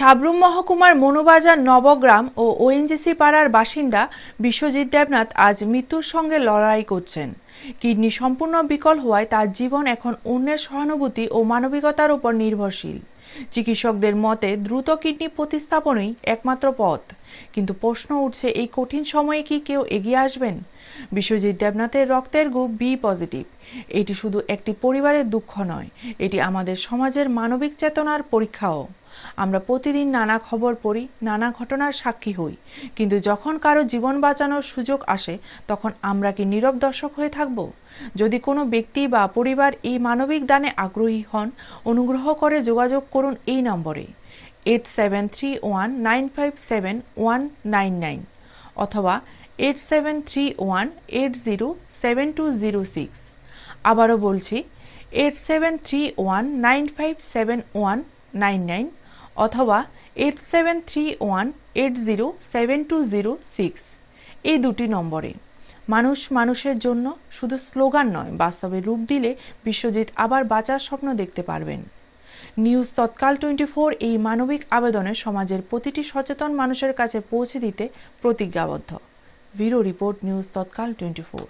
সাবরুম মহকুমার মনোবাজার নবগ্রাম ও ওএনজিসি পাড়ার বাসিন্দা বিশ্বজিৎ দেবনাথ আজ মৃত্যুর সঙ্গে লড়াই করছেন। কিডনি সম্পূর্ণ বিকল হওয়ায় তার জীবন এখন অন্যের সহানুভূতি ও মানবিকতার উপর নির্ভরশীল। চিকিৎসকদের মতে, দ্রুত কিডনি প্রতিস্থাপনই একমাত্র পথ। কিন্তু প্রশ্ন উঠছে, এই কঠিন সময়ে কি কেউ এগিয়ে আসবেন? বিশ্বজিৎ দেবনাথের রক্তের গ্রুপ বি পজিটিভ। এটি শুধু একটি পরিবারের দুঃখ নয়, এটি আমাদের সমাজের মানবিক চেতনার পরীক্ষাও। আমরা প্রতিদিন নানা খবর পড়ি, নানা ঘটনার সাক্ষী হই। কিন্তু যখন কারও জীবন বাঁচানোর সুযোগ আসে, তখন আমরা কি নীরব দর্শক হয়ে থাকব? যদি কোনো ব্যক্তি বা পরিবার এই মানবিক দানে আগ্রহী হন, অনুগ্রহ করে যোগাযোগ করুন এই নম্বরে। Eight seven three one nine five seven one nine nine অথবা eight seven three one eight zero seven two zero six আবারও বলছি eight seven three one nine five seven one nine nine অথবা eight seven three one eight zero seven two zero six এই দুটি নম্বরে। মানুষ মানুষের জন্য শুধু স্লোগান নয়, বাস্তবে রূপ দিলে বিশ্বজিৎ আবার বাঁচার স্বপ্ন দেখতে পারবেন। নিউজ তৎকাল টোয়েন্টি ফোর এই মানবিক আবেদনে সমাজের প্রতিটি সচেতন মানুষের কাছে পৌঁছে দিতে প্রতিজ্ঞাবদ্ধ। Bureau report news Tatkal twenty four